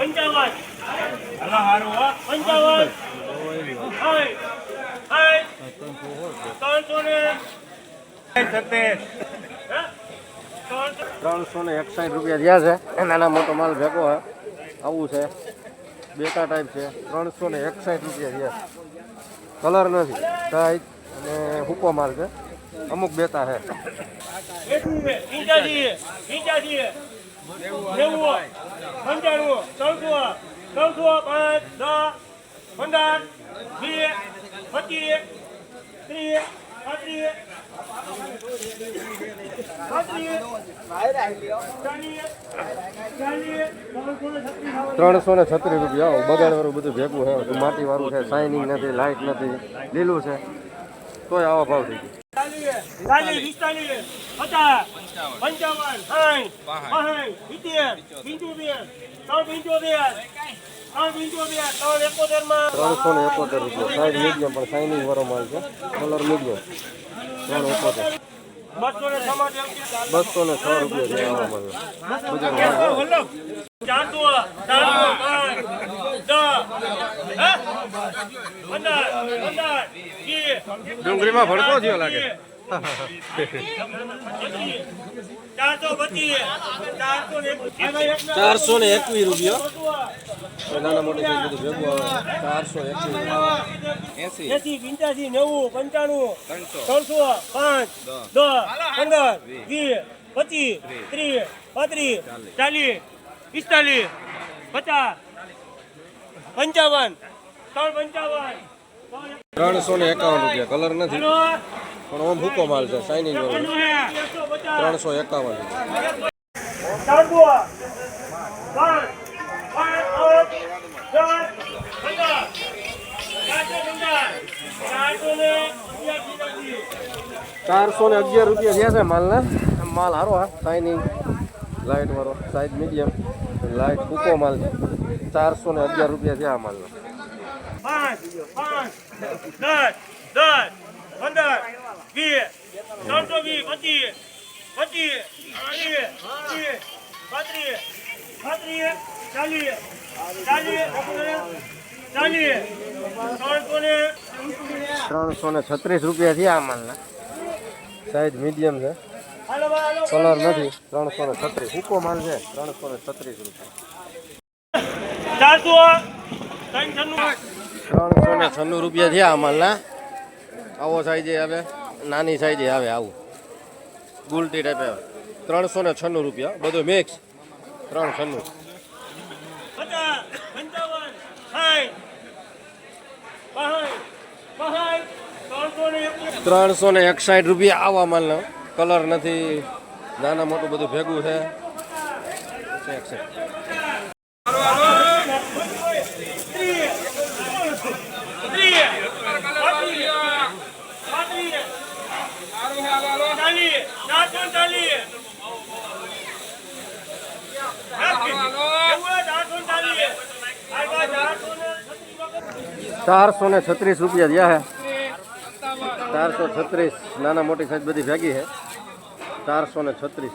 પંચાવન. ત્રણસો ને ત્રણસો ત્રણસો ને એકસાઠ રૂપિયા થયા છે. નાના મોટો માલ ભેગો હે. આવું છે. બેટા ટાઈપ છે. ત્રણસો ને એકસાઠ રૂપિયા થયા છે. કલર નથી. સાઈઝ અને હુકો માલ છે. અમુક બેતા નેવું પંચાણું ચૌદસો ચૌદસો પાંચ દસ પંદર વીસ પચીસ ત્રીસ પાંત્રીસ પાંત્રીસ ચાલીસ ચાલીસ ત્રણસો ને છત્રીસ ત્રણસો ને છત્રીસ રૂપિયા બગાડ વાળું બધું ભેગું છે માટી વાળું છે શાઇનિંગ નથી લાઇટ નથી લીલું છે. તોય આવા ભાવ થઈ ગયો. સાઠ સિત્તેર પંચોતેર ત્રણ પંચોતેર ત્રણસો ને એકોતેર રૂપિયા. સાઈડ મીડિયમ પણ સાઈનિંગ વાળો માલ છે. કલર મીડિયમ ત્રણ એકોતેર. બસો ને છ રૂપિયા ડુંગળીમાં ભડકો થયો લાગે. ચારસો ને એકવીસ. રૂપિયા. નાના મોટી બધું ભેગું આવે ચારસો એકવીસ એસી. પંચ્યાસી નેવું પંચાણું ત્રણસો. પાંચ દસ. પંદર વીસ. પચીસ ત્રીસ. પાંત્રીસ ચાલીસ. પિસ્તાલીસ પચાસ પંચાવન ત્રણ પંચાવન. ત્રણસો ને એકાવન રૂપિયા. કલર નથી. પણ ઓમ હુકો માલ છે વાળો. ત્રણસો એકાવન. ચારસો ને અગિયાર રૂપિયા થયા છે માલને. માલ સારો હા શાઇનિંગ લાઇટ વાળો સાઇઝ મીડિયમ લાઇટ હુકો માલ છે. ચારસો ને અગિયાર રૂપિયા થયા માલના. દસ દસ પંદર વીસ પચીસ પચીસ ત્રીસ ત્રીસ પાંત્રીસ પાંત્રીસ ચાલીસ ચાલીસ ચાલીસ ત્રણસો ને ત્રણસો ને છત્રીસ રૂપિયા થયા આ માલના. સાઈઝ મીડિયમ છે. કલર નથી. ત્રણસો ને છત્રીસ. હુકો માલ છે. ત્રણસો ને છત્રીસ રૂપિયા. ત્રણસો ને છન્નું રૂપિયા થયા આ માલના. આવો સાઈઝે આવે. નાની સાઈઝે આવે આવું. ગુલટી ટાઈપ આવે. ત્રણસો ને છન્નું રૂપિયા. બધું મિક્સ ત્રણ છન્નું. ત્રણસો ને એકસાઠ રૂપિયા આવા માલનો. કલર નથી. નાના મોટું બધું ભેગું છે. એકસાઠ. ત્રીસ ત્રીસ પાંત્રીસ પાંત્રીસ ચાલીસ ચારસો ચાલીસ ચારસો ચાલીસ ચારસો ને છત્રીસ રૂપિયા જ્યાં હે ચારસો છત્રીસ. નાના મોટી સાઈઝ બધી ભેગી છે. ચારસો ને છત્રીસ.